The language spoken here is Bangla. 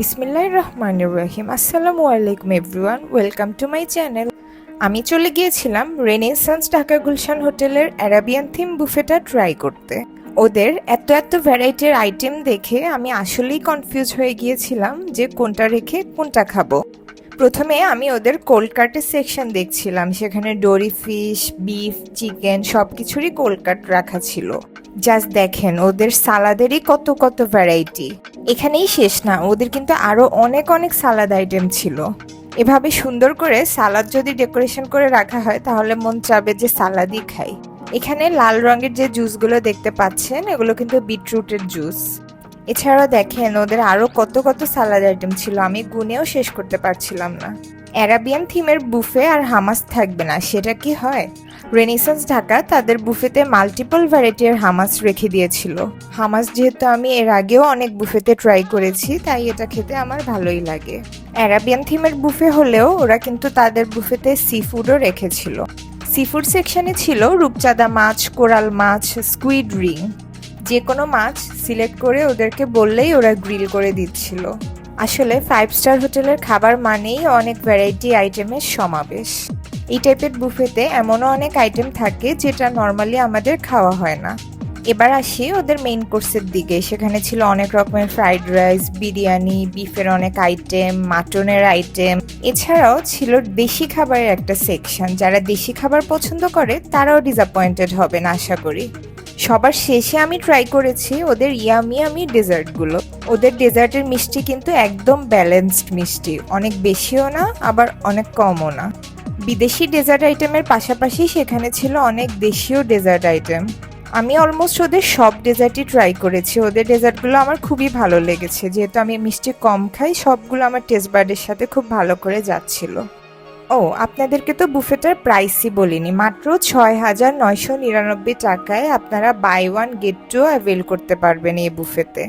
বিসমিল্লাহ রহমান রহিম। আসসালামু আলাইকুম everyone. Welcome to my channel. আমি চলে গিয়েছিলাম রেনেসান্স ঢাকা গুলশান হোটেলের অ্যারাবিয়ান থিম বুফেটা ট্রাই করতে। ওদের এত এত ভ্যারাইটির আইটেম দেখে আমি আসলেই কনফিউজ হয়ে গিয়েছিলাম যে কোনটা রেখে কোনটা খাব। প্রথমে আমি ওদের কোল্ড কাটের সেকশন দেখছিলাম, সেখানে ডোরি ফিশ বিফ চিকেন সব কিছুরই কোল্ড কাট রাখা ছিল। জাস্ট দেখেন, ওদের সালাদেরই কত কত ভ্যারাইটি এখানেই শেষ না, ওদের কিন্তু আরও অনেক অনেক সালাদ আইটেম ছিল। এভাবে সুন্দর করে সালাদ যদি ডেকোরেশন করে রাখা হয়, তাহলে মন চাবে যে সালাদই খাই। এখানে লাল রঙের যে জুসগুলো দেখতে পাচ্ছেন, এগুলো কিন্তু বিটরুটের জুস এছাড়াও দেখেন, ওদের আরও কত কত সালাদ আইটেম ছিল, আমি গুনেও শেষ করতে পারছিলাম না। অ্যারাবিয়ান থিমের বুফে আর হামাস থাকবে না, সেটা কি হয়? রেনিসান্স ঢাকা তাদের বুফেতে মাল্টিপল ভ্যারাইটির হামাস রেখে দিয়েছিল। হামাস যেহেতু আমি এর আগেও অনেক বুফেতে ট্রাই করেছি, তাই এটা খেতে আমার ভালোই লাগে। অ্যারাবিয়ান থিমের বুফে হলেও ওরা কিন্তু তাদের বুফেতে সি ফুডও রেখেছিল। সি ফুড সেকশনে ছিল রূপচাঁদা মাছ, কোরাল মাছ স্কুইড রিং যে কোনো মাছ সিলেক্ট করে ওদেরকে বললেই ওরা গ্রিল করে দিচ্ছিল। আসলে ফাইভ স্টার হোটেলের খাবার মানেই অনেক ভ্যারাইটি আইটেমের সমাবেশ। এই টাইপের বুফেতে এমনও অনেক আইটেম থাকে যেটা নর্মালি আমাদের খাওয়া হয় না। এবার আসি ওদের মেইন কোর্সের দিকে। সেখানে ছিল অনেক রকমের ফ্রাইড রাইস বিরিয়ানি বিফের অনেক আইটেম মাটনের আইটেম এছাড়াও ছিল দেশি খাবারের একটা সেকশন যারা দেশি খাবার পছন্দ করে তারাও ডিসঅ্যাপয়েন্টেড হবেন, আশা করি। সবার শেষে আমি ট্রাই করেছি ওদের ইয়ামি ইয়ামি ডেজার্টগুলো ওদের ডেজার্টের মিষ্টি কিন্তু একদম ব্যালেন্সড মিষ্টি। অনেক বেশিও না, আবার অনেক কমও না। বিদেশি ডেজার্ট আইটেমের পাশাপাশি সেখানে ছিল অনেক দেশীয় ডেজার্ট আইটেম আমি অলমোস্ট ওদের সব ডেজার্টই ট্রাই করেছি। ওদের ডেজার্টগুলো আমার খুবই ভালো লেগেছে। যেহেতু আমি মিষ্টি কম খাই, সবগুলো আমার টেস্ট বার্ডের সাথে খুব ভালো করে যাচ্ছিল। ও, আপনাদেরকে তো বুফেটার প্রাইসই বলিনি, মাত্র ছয় হাজার নয়শো নিরানব্বই টাকায় আপনারা buy one get two avail করতে পারবেন এই বুফেতে।